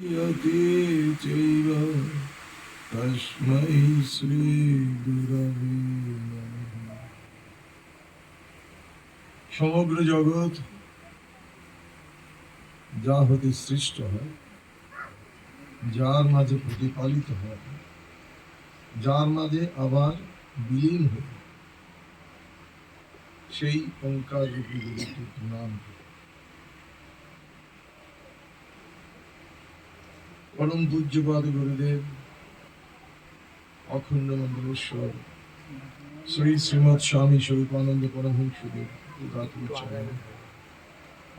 यति चैव तस्मै শ্রীগুরবে নমঃ সমগ্র জগৎ যা হতে সৃষ্ট হয় যার মাঝে প্রতিপালিত হয় যার মাঝে আবার বিলীন হয় সেই ওঙ্কার রূপী গুরুটির নাম পরম পূজ্যপাদ গুরুদেব, অখণ্ড মন্ডলেশ্বর, শ্রী শ্রীমৎ স্বামী স্বরূপানন্দ পরমহংসদেব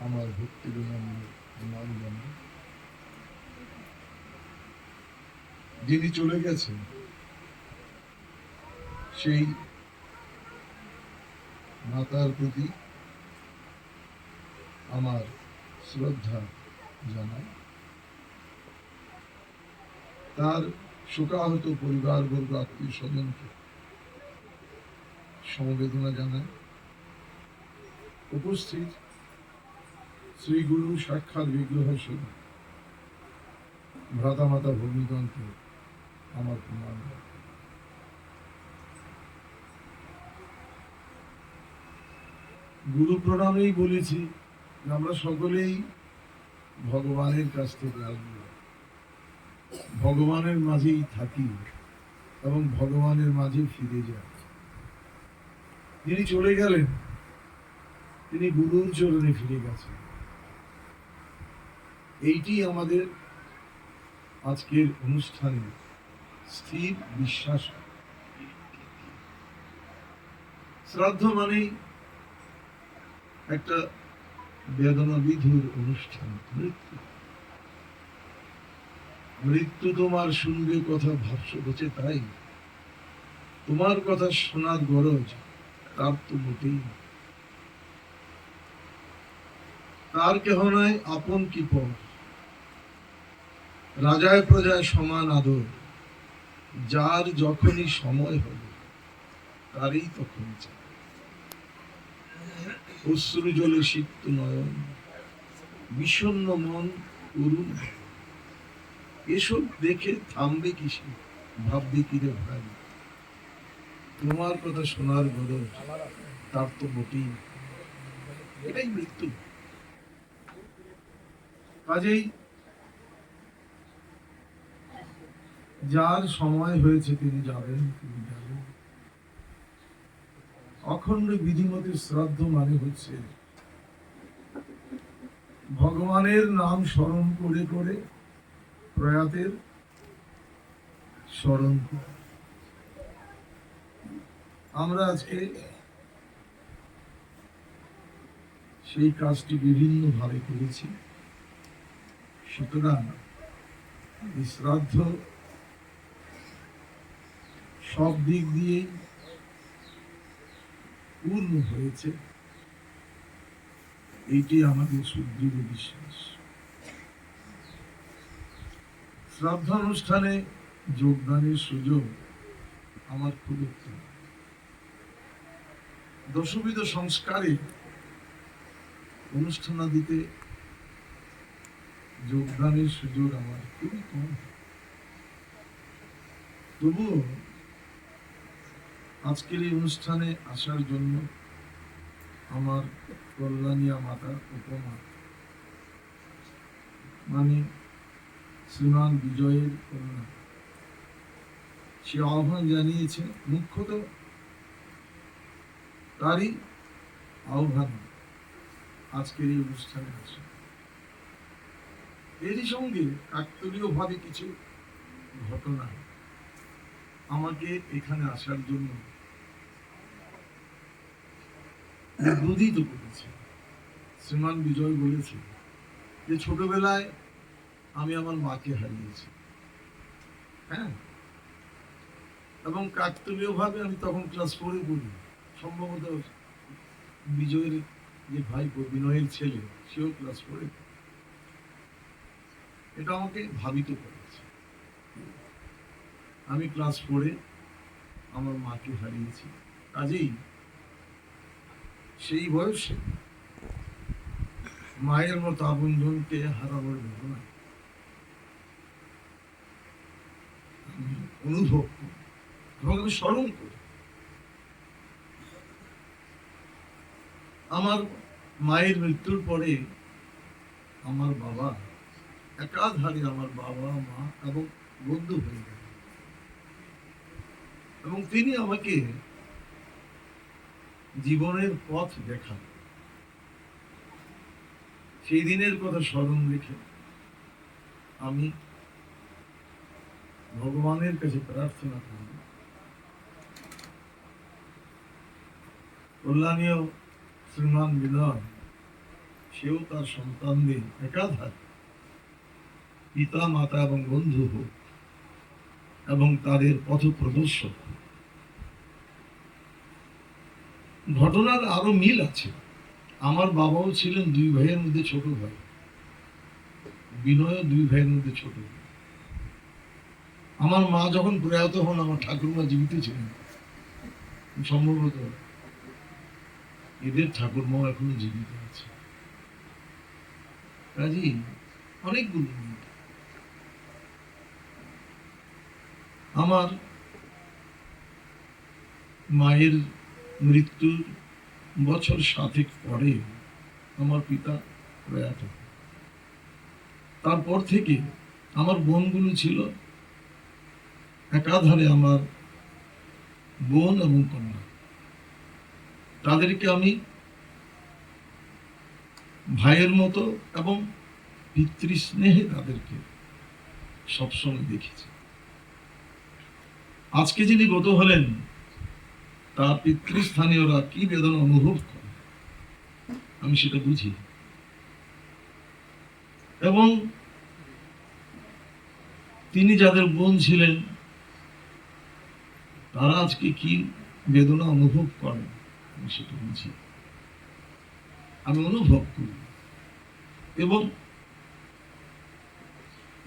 আমার ভক্তি নাম যিনি চলে গেছেন, সেই মাতার প্রতি আমার শ্রদ্ধা জানাই তার শোকাহত পরিবারবর্গ আত্মীয় স্বজনকে সমবেদনা জানায়। উপস্থিত শ্রী গুরু সাক্ষাৎ বিগ্রহ সহ ভ্রাতা মাতা ভগ্নিগণকে আমার প্রণাম। গুরু প্রণামেই বলেছি আমরা সকলেই ভগবানের কাছ থেকে আসব ভগবানের মাঝেই থাকি এবং ভগবানের মাঝে ফিরে যাই। যিনি চলে গেলেন। তিনি গুরুর চরণে ফিরে গেছেন। এইটি আমাদের আজকের অনুষ্ঠানে স্থির বিশ্বাস। শ্রাদ্ধ মানেই একটা বেদনা বিধুর অনুষ্ঠান। মৃত্যু মৃত্যু তোমার শুনবে কথা ভাবছ হচ্ছে তাই। তোমার কথা শোনার গরজ তার তো মোটেই তার কেহ নয় আপন কি পর? রাজায় প্রজায় সমান আদর। যার যখনই সময় হবে তারই তখন চাই অশ্রু জলে সিক্ত নয়ন বিষণ্ণ মন করুণ এসব দেখে থামবে কিসে? ভাববে কি রে ভাই? তোমার কথা শোনার বদল তার তো মোটেই এটাই মৃত্যু। কাজেই যার সময় হয়েছে তিনি যাবেন তিনি যাবেন। অখণ্ড বিধিমতি শ্রাদ্ধ মানে হচ্ছে ভগবানের নাম স্মরণ করে করে প্রয়াতের স্মরণ আমরা আজকে সেই কাজটি বিভিন্ন ভাবে করেছি। সুতরাং শ্রাদ্ধ সব দিক দিয়ে পূর্ণ হয়েছে। এইটি আমাদের সুদৃঢ় বিশ্বাস। শ্রাদ্ধানুষ্ঠানে যোগদানের সুযোগ আমার খুব একটু দশবিধ সংস্কারে অনুষ্ঠানাদিতে যোগদানের সুযোগ আমার খুবই কম। তবুও আজকের এই অনুষ্ঠানে আসার জন্য আমার কল্যাণিয়া মাতা উপমা মানে শ্রীমান বিজয়ের কন্যা সে আহ্বান জানিয়েছে, মুখ্যত তারই আহ্বান আজকের এই অনুষ্ঠানে আছে এরই সঙ্গে কাকতলীয় ভাবে কিছু ঘটনা আমাকে এখানে আসার জন্য উদ্বোধিত করেছে। শ্রীমান বিজয় বলেছে যে ছোটবেলায় আমি আমার মাকে হারিয়েছি। হ্যাঁ? এবং কাকতলীয় ভাবে আমি তখন ক্লাস ফোরে পড়ি। সম্ভবত বিজয়ের যে ভাই বিনয়ের ছেলে, সেও ক্লাস ফোরে এটা আমাকে ভাবিত করেছে। আমি ক্লাস ফোরে আমার মাকে হারিয়েছি। কাজেই সেই বয়সে মায়ের মতো আপনজনকে হারানোর বেদনা অনুভব এবং আমি স্মরণ করি। আমার মায়ের মৃত্যুর পরে আমার বাবা একাধারে আমার বাবা, মা এবং বন্ধু হয়ে গেল। এবং তিনি আমাকে জীবনের পথ দেখান। সেই দিনের কথা স্মরণ রেখে আমি ভগবানের কাছে প্রার্থনা করি কল্যাণীয় শ্রীমান বিনয় সেও তার সন্তানদের একাধার পিতা মাতা এবং বন্ধু হোক এবং তাদের পথ প্রদর্শক ঘটনার আরও মিল আছে আমার বাবাও ছিলেন দুই ভাইয়ের মধ্যে ছোট ভাই বিনয় দুই ভাইয়ের মধ্যে ছোট ভাই আমার মা যখন প্রয়াত হন, আমার ঠাকুরমা জীবিত ছিলেন। সম্ভবত এদের ঠাকুরমাও এখনও জীবিত আছে। কাজী অনেকগুলো আমার মায়ের মৃত্যুর বছর সাতেক পরে আমার পিতা প্রয়াত তারপর থেকে আমার বোনগুলো ছিল একাধারে আমার বোন এবং কন্যা। তাদেরকে আমি ভাইয়ের মতো এবং পিতৃস্নেহে তাদেরকে সবসময় দেখেছি। আজকে যিনি গত হলেন তা পিতৃস্থানীয়রা কি বেদনা অনুভব করে আমি সেটা বুঝি। এবং তিনি যাদের বোন ছিলেন তারা আজকে কি বেদনা অনুভব করে? আমি সেটা বুঝি আমি অনুভব করি। এবং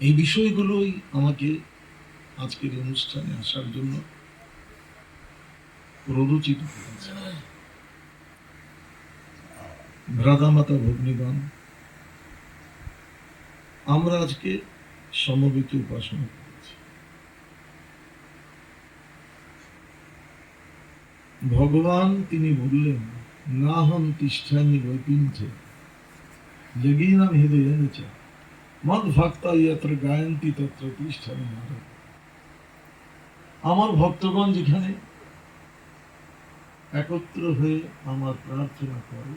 এই বিষয়গুলোই আমাকে আজকের অনুষ্ঠানে আসার জন্য প্ররোচিত করেছে। ভ্রাতামাতা ভগ্নীগণ, আমরা আজকে সমবেত উপাসনা করেছি ভগবান তিনি বললেন না হম তিষ্ঠানি বৈপিঞ্চে যগীনাম হৃদয় মদ ভক্তা ইয়ত্র গায়ন্তি তত্র তিষ্ঠানি নারদ আমার ভক্তগণ যেখানে একত্র হয়ে আমার প্রার্থনা করে,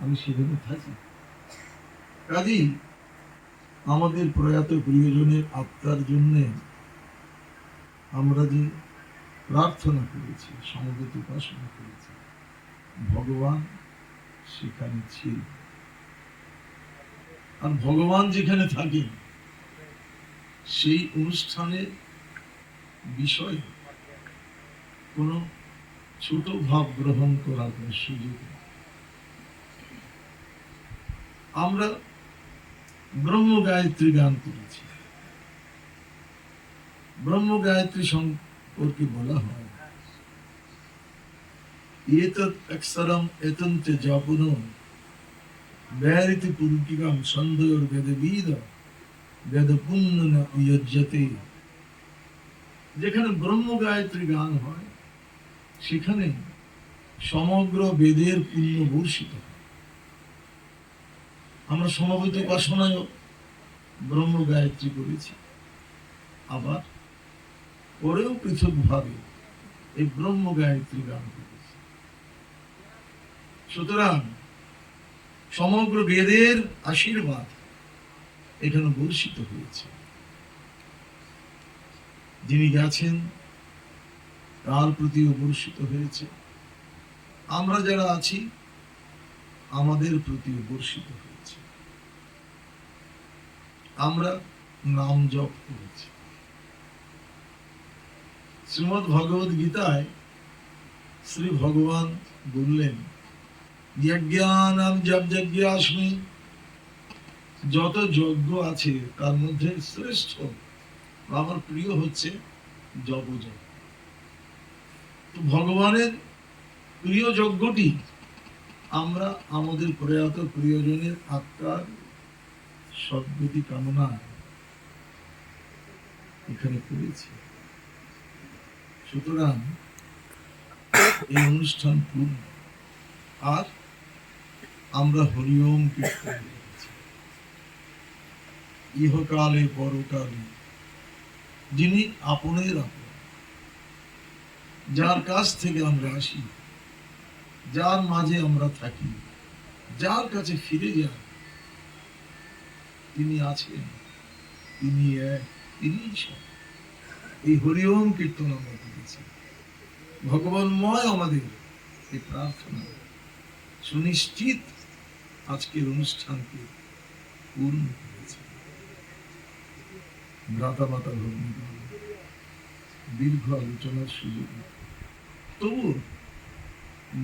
আমি সেখানে থাকি। কাজেই আমাদের প্রয়াত প্রিয়জনের আত্মার জন্যে আমরা যে প্রার্থনা করেছি, সমবেত উপাসনা করেছি। ভগবান সেখানে ছিল আর ভগবান যেখানে থাকেন, সেই অনুষ্ঠানের বিষয়ে কোনো ছোট ভাব গ্রহণ করার কোনো সুযোগ আমরা ব্রহ্ম গায়ত্রী গান করেছি। ব্রহ্ম গায়ত্রী সম্পর্কে বলা হয়। যেখানে ব্রহ্ম গায়ত্রী গান হয়, সেখানে সমগ্র বেদের পুণ্য বর্ষিত আমরা সমবেত উপাসনায় ব্রহ্ম গায়ত্রী করেছি। আবার পরেও পৃথকভাবে এই ব্রহ্ম গায়ত্রী গান করেছি। সুতরাং সমগ্র বেদের আশীর্বাদ এখানে বর্ষিত হয়েছে। যিনি গেছেন, তার প্রতিও বর্ষিত হয়েছে। আমরা যারা আছি, আমাদের প্রতিও বর্ষিত হয়েছে। আমরা নাম জপ করেছি। শ্রীমদ ভগবদ গীতায় শ্রী ভগবান বললেন যজ্ঞানাম যত যজ্ঞ আছে তার মধ্যে শ্রেষ্ঠ আমার প্রিয় হচ্ছে জপযজ্ঞ ভগবানের প্রিয় যজ্ঞটি আমরা আমাদের প্রয়াত প্রিয়জনের আত্মার সদ্গতি কামনা এখানে করেছি। সুতরাং এই অনুষ্ঠান পূর্ণ। আর আমরা হরিওম কীর্তন ইহকালে পরকালে। যিনি আপনের আপন, যার কাছ থেকে আমরা আসি, যার মাঝে আমরা থাকি, যার কাছে ফিরে যাই, তিনি আছেন, তিনি এক, তিনি এই হরিওম কীর্তন আমরা ভগবানময় আমাদের। এই প্রার্থনা সুনিশ্চিত আজকের অনুষ্ঠানকে পূর্ণ করেছে। ভ্রাতা মাতা ভগ্নীগণ দীর্ঘ আলোচনার সুযোগ তবু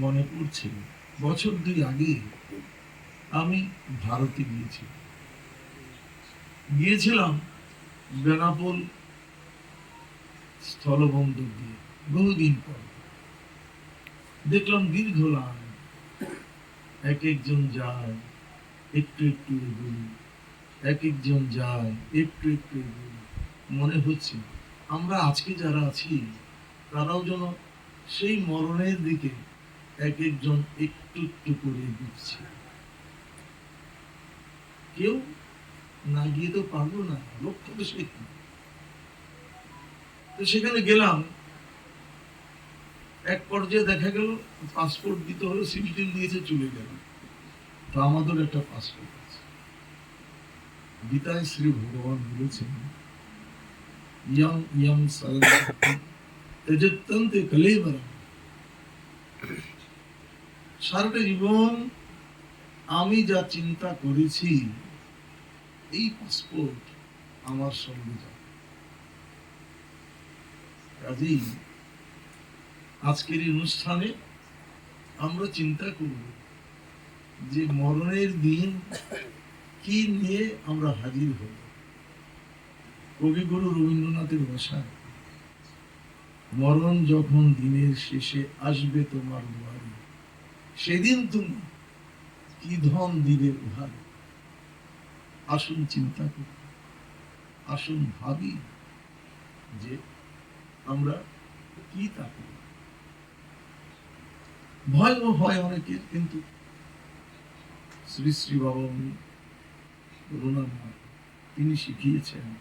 মনে পড়ছে, বছর দুই আগে আমি ভারতে গিয়েছি গিয়েছিলাম বেনাপোল স্থলবন্দর দিয়ে। বহুদিন পর। দেখলাম দীর্ঘ লাইন এক একজন যায়, একটু একটু এগোয়। এক একজন যায়, একটু একটু এগোয়। মনে হচ্ছে, আমরা আজকে যারা আছি, তারাও যেন সেই মরণের দিকে এক একজন একটু একটু করে দিচ্ছে কেউ না গিয়ে তো পারব না, লক্ষ্য তো সেখানে গেলাম এক পর্যায়ে দেখা গেল পাসপোর্ট দিতে হলো সিভিল দিয়েছে, চলে গেল। তো আমাদের একটা পাসপোর্ট আছে। গীতায় শ্রী ভগবান বলেছেন, ইয়ং ইয়ং তেজত্যন্তে কলেবরম। সারাটা জীবন আমি যা চিন্তা করেছি, এই পাসপোর্ট আমার সঙ্গে যাবে। কাজেই আজকের এই অনুষ্ঠানে আমরা চিন্তা করব যে মরণের দিন কি নিয়ে আমরা হাজির হব। কবিগুরু রবীন্দ্রনাথের ভাষা মরণ যখন দিনের শেষে আসবে তোমার দুয়ারে, সেদিন তুমি কি ধন দিবে উহারে? আসুন চিন্তা করি, আসুন ভাবি যে আমরা কি তা করি ভয়ও হয় অনেকের, কিন্তু শ্রী শ্রী বাবা তিনি শিখিয়েছেন,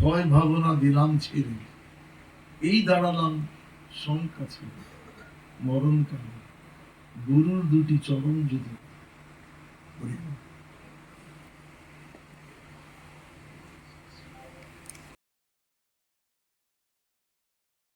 ভয় ভাবনা দিলাম ছেড়ে, এই দাঁড়ালাম শঙ্কা ছেড়ে, মরণ মরণকালে গুরুর দুটি চরণ যদি বল।